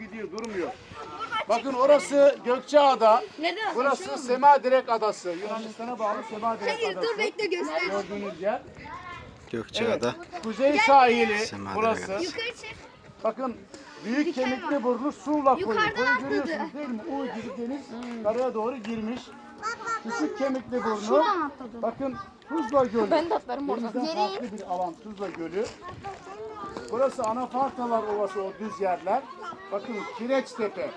gidiyor durmuyor. Bakın orası Gökçeada. Neden? Burası Semadirek Adası. Yunanistan'a bağlı Semadirek Hayır Adası. dur bekle göster. Gördüğünüz yer. Gökçeada. Kuzey sahili Semadirek burası. Adası. Yukarı çık. Bakın büyük kemikli burnu Surla koyu. Yukarıdan Koyu atladı. görüyorsunuz değil mi? U gibi deniz karaya doğru girmiş. Küçük kemikli burnu. Şuradan. Bakın Tuzla Gölü. Ben de atlarım oradan. Denizden farklı bir alan Tuzla Gölü. Burası Anafartalar Ovası o düz yerler. Bakın Kireçtepe.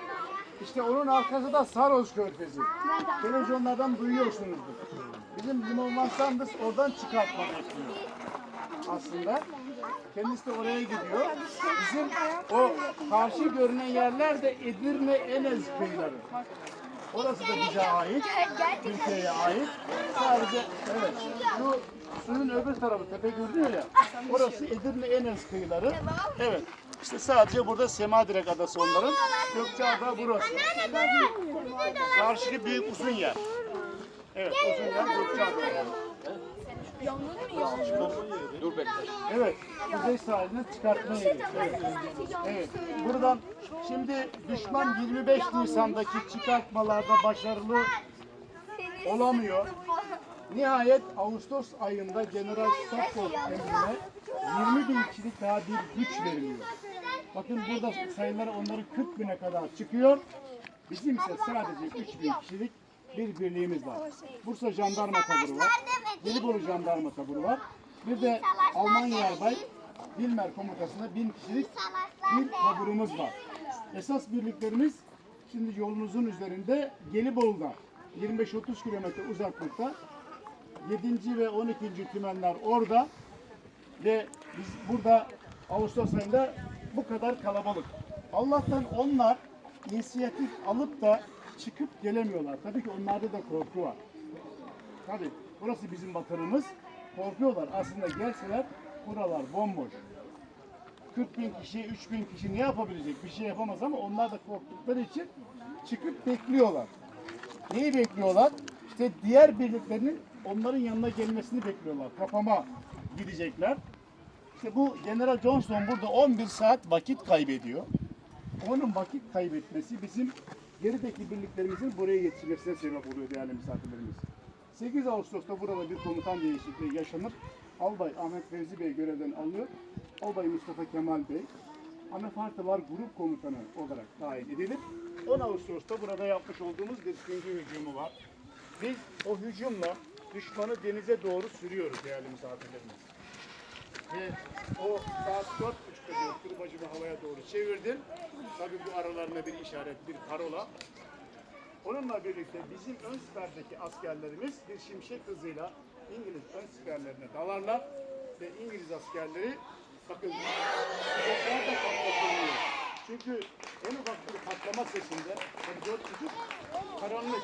İşte onun arkası da Saros Körfezi. Televizyonlardan duyuyorsunuzdur. Bizim Limon Van Sanders oradan çıkartma bekliyor. Aslında. Kendisi de oraya gidiyor. Bizim o karşı görünen yerler de Edirne Enez kıyıları. Orası da bize ait. Türkiye'ye ait. Sadece evet şu suyun öbür tarafı tepe görünüyor ya. Orası Edirne Enes kıyıları. Evet. İşte sadece burada Semadirek adası onların. Gökçeada burası. Karşıki büyük uzun yer. Evet uzun yer Gökçeada. Dur bekle. Evet. Kuzey sahiline çıkartma yeri. Evet. Evet. Buradan şimdi düşman 25 Nisan'daki çıkartmalarda başarılı olamıyor. Nihayet Ağustos ayında General Stafford emrine 20 bin kişilik daha bir güç veriliyor. Bakın burada sayıları onların 40 bine kadar çıkıyor. Bizim ise sadece 3 bin kişilik bir birliğimiz var. Bursa Jandarma Taburu var. Gelibolu Jandarma Taburu var. Bir de Almanya Yarbay Bilmer Komutası'nda bin kişilik bir taburumuz var. Esas birliklerimiz şimdi yolunuzun üzerinde Gelibolu'da 25-30 kilometre uzaklıkta 7. ve 12. tümenler orada ve biz burada Ağustos ayında bu kadar kalabalık. Allah'tan onlar inisiyatif alıp da çıkıp gelemiyorlar. Tabii ki onlarda da korku var. Tabii burası bizim vatanımız. Korkuyorlar. Aslında gelseler buralar bomboş. 40 bin kişi, 3 bin kişi ne yapabilecek? Bir şey yapamaz ama onlar da korktukları için çıkıp bekliyorlar. Neyi bekliyorlar? İşte diğer birliklerinin onların yanına gelmesini bekliyorlar. Kapama gidecekler. İşte bu General Johnston burada 11 saat vakit kaybediyor. Onun vakit kaybetmesi bizim gerideki birliklerimizin buraya yetişmesine sebep oluyor değerli misafirlerimiz. 8 Ağustos'ta burada bir komutan değişikliği yaşanır. Albay Ahmet Fevzi Bey görevden alınıyor. Albay Mustafa Kemal Bey Anafartalar Grup Komutanı olarak tayin edilir. 10 Ağustos'ta burada yapmış olduğumuz bir süngü hücumu var. Biz o hücumla düşmanı denize doğru sürüyoruz değerli misafirlerimiz. Ve o saat dört buçukta diyor kırbacımı havaya doğru çevirdim. Tabii bu aralarında bir işaret, bir parola. Onunla birlikte bizim ön siperdeki askerlerimiz bir şimşek hızıyla İngiliz ön siperlerine dalarlar ve İngiliz askerleri bakın. Çünkü en ufak bir patlama sesinde tabii dört karanlık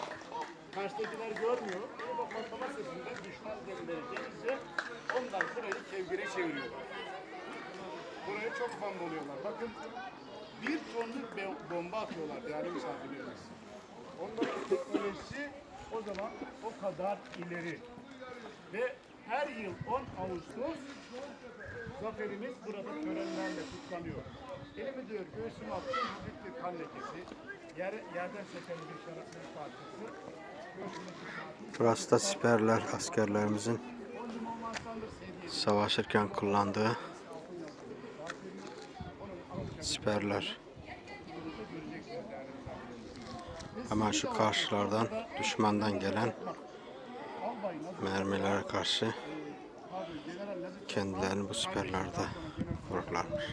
karşıdakiler görmüyor. En ufak patlama sesinde düşman gemileri gelince onlar burayı kevgire çeviriyorlar. Buraya çok oluyorlar. Bakın bir tonluk bomba atıyorlar değerli misafirlerimiz. Onların teknolojisi o zaman o kadar ileri. Ve her yıl 10 Ağustos zaferimiz burada törenlerle kutlanıyor. Elimi diyor göğsüme attım hafif bir kan lekesi. Yer, yerden seken bir şarapsız parçası. Burası da siperler askerlerimizin savaşırken kullandığı siperler. Hemen şu karşılardan düşmandan gelen mermilere karşı kendilerini bu siperlerde vururlarmış.